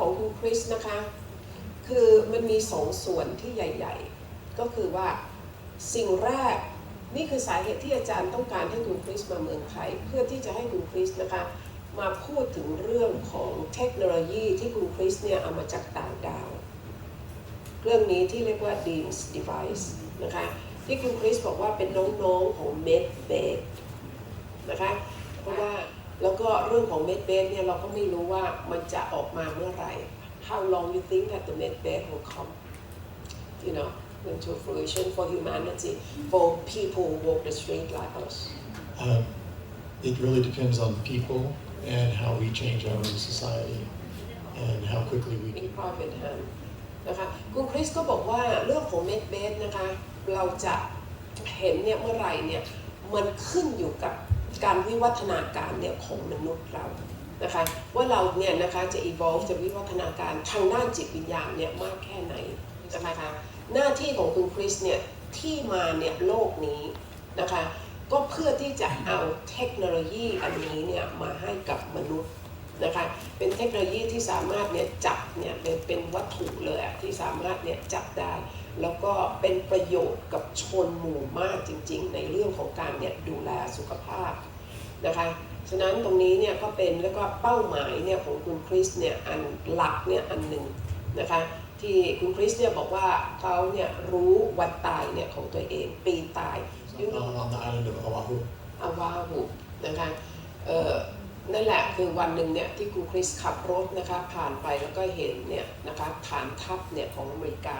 ของคุณคริสนะคะ คือมันมีสองส่วนที่ใหญ่ ๆ ก็คือว่าสิ่งแรกนี่คือสาเหตุที่อาจารย์ต้องการให้คุณคริสมาเมืองไทย เพื่อที่จะให้คุณคริสนะคะมาพูดถึงเรื่องของเทคโนโลยีที่คุณคริสเนี่ยเอามาจากต่างดาว เรื่องนี้ที่เรียกว่า Dean's Device นะคะที่คุณคริสบอกว่าเป็นน้องๆของ MedBed นะคะเพราะว่า แล้วก็เรื่องของ MedBed เนี่ยเราก็ไม่รู้ว่ามันจะออกมาเมื่อไหร่ How long you think that the MedBed will come you know into fruition for humanity for people who walk the street like us Um, it really depends on the people and how we change our society and how quickly we in can. private hand นะคะคุณคริสก็บอกว่าเรื่องของ MedBed นะคะเราจะเห็นเนี่ยเมื่อไหร่เนี่ยมันขึ้นอยู่กับ การวิวัฒนาการเนี่ยของมนุษย์เรานะคะว่าเราเนี่ยนะคะจะ evolve จะวิวัฒนาการทางด้านจิตวิญญาณเนี่ยมากแค่ไหนนะคะหน้าที่ของคุณคริสเนี่ยที่มาเนี่ยโลกนี้นะคะก็เพื่อที่จะเอาเทคโนโลยีอันนี้เนี่ยมาให้กับมนุษย์ นะคะเป็นเทคโนโลยีที่สามารถเนี่ยจับเนี่ยเป็นเป็นวัตถุเลยอะที่สามารถเนี่ยจับได้ แล้วก็เป็นประโยชน์กับชนหมู่มากจริง ๆ ในเรื่องของการเนี่ยดูแลสุขภาพนะคะฉะนั้นตรงนี้เนี่ยก็เป็นแล้วก็เป้าหมายเนี่ยของคุณคริสเนี่ยอันหลักเนี่ยอันหนึ่งนะคะที่คุณคริสเนี่ยบอกว่าเขาเนี่ยรู้วันตายเนี่ยของตัวเองปีตายยุโร On, on the island of Oahu. อาวาหุนะคะเอ่อนั่นแหละ คือวันหนึ่งเนี่ยที่คุณคริสขับรถนะคะผ่านไปแล้วก็เห็นเนี่ยนะคะฐานทัพเนี่ยของอเมริกา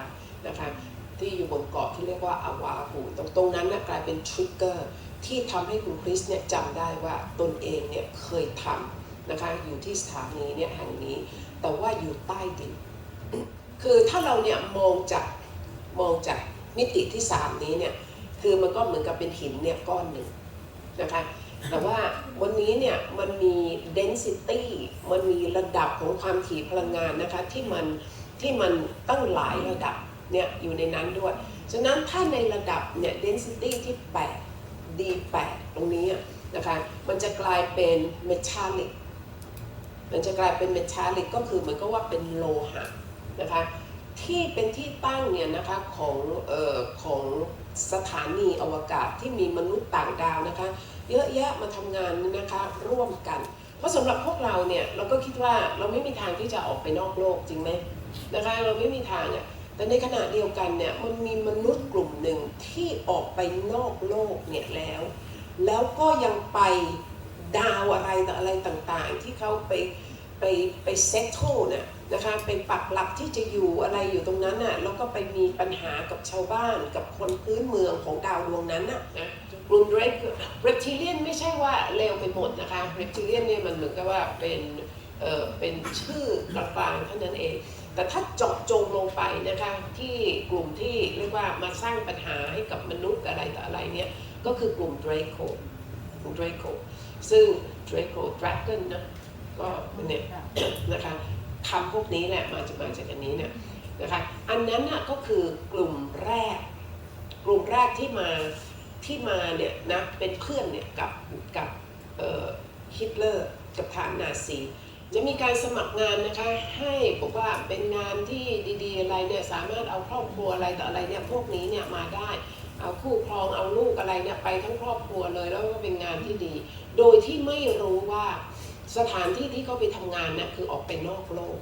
นะคะที่อยู่บนเกาะที่เรียกว่าอาวาหุตรงตรงนั้นนะกลายเป็นทริกเกอร์ที่ทำให้คุณคริสเนี่ยจำได้ว่าตนเองเนี่ยเคยทำนะคะอยู่ที่สถานีเนี่ยแห่งนี้ แต่ว่าอยู่ใต้ดิน คือถ้าเราเนี่ยมองจากมองจากมิติที่สามนี้เนี่ยคือมันก็เหมือนกับเป็นหินเนี่ยก้อนหนึ่ง นะคะแต่ว่าวันนี้เนี่ยมันมี density มันมีระดับของความถี่พลังงานนะคะที่มันที่มันตั้งหลายระดับเนี่ยอยู่ในนั้นด้วย ฉะนั้นถ้าในระดับเนี่ย density ที่ 8 d8 ตรงนี้นะคะมันจะกลายเป็น metallic มันจะกลายเป็น metallic ก็คือเหมือนกับว่าเป็นโลหะนะคะ ที่เป็นที่ตั้งเนี่ยนะคะของเอ่อของสถานีอวกาศที่มีมนุษย์ต่างดาวนะคะ เยอะแยะมาทำงานนะคะร่วมกัน เพราะสำหรับพวกเราเนี่ยเราก็คิดว่าเราไม่มีทางที่จะออกไปนอกโลกจริงไหมนะคะเราไม่มีทางอะแต่ในขณะเดียวกันเนี่ยมันมีมนุษย์กลุ่มหนึ่งที่ออกไปนอกโลกเนี่ยแล้ว แล้วก็ยังไปดาวอะไรอะไรต่างๆ ที่เขาไป ไปไปเซตโตเนี่ยนะคะไปปักหลักที่จะอยู่อะไรอยู่ตรงนั้นน่ะแล้วก็ไปมีปัญหากับชาวบ้านกับคนพื้นเมืองของดาวดวงนั้นน่ะนะกลุ่มเรปเรปทิเลียนไม่ใช่ว่าเลวไปหมดนะคะเรปทิเลียนเนี่ยมันเหมือนกับว่าเป็นเอ่อเป็นชื่อกลางๆเท่านั้นเอง แต่ถ้าเจาะจงลงไปนะคะที่กลุ่มที่เรียกว่ามาสร้างปัญหาให้กับมนุษย์อะไรต่ออะไรเนี่ยก็คือกลุ่มเดรโคกลุ่มเดรโคซึ่งเดรโคดราก้อนนะ ก็เนี่ยนะคะคำพวกนี้แหละมาจากมาจากอันนี้เนี่ยนะคะอันนั้นน่ะก็คือกลุ่มแรก กลุ่มแรกที่มาที่มาเนี่ยนะเป็นเพื่อนเนี่ยกับกับฮิตเลอร์กับฐานนาซีจะมีการสมัครงานนะคะให้บอกว่าเป็นงานที่ดีๆอะไรเนี่ยสามารถเอาครอบครัวอะไรต่ออะไรเนี่ยพวกนี้เนี่ยมาได้เอาคู่ครองเอาลูกอะไรเนี่ยไปทั้งครอบครัวเลยแล้วก็เป็นงานที่ดี โดยที่ไม่รู้ว่า สถานที่ที่เขาไปทำงานนะ่ะคือออกไปนอกโลก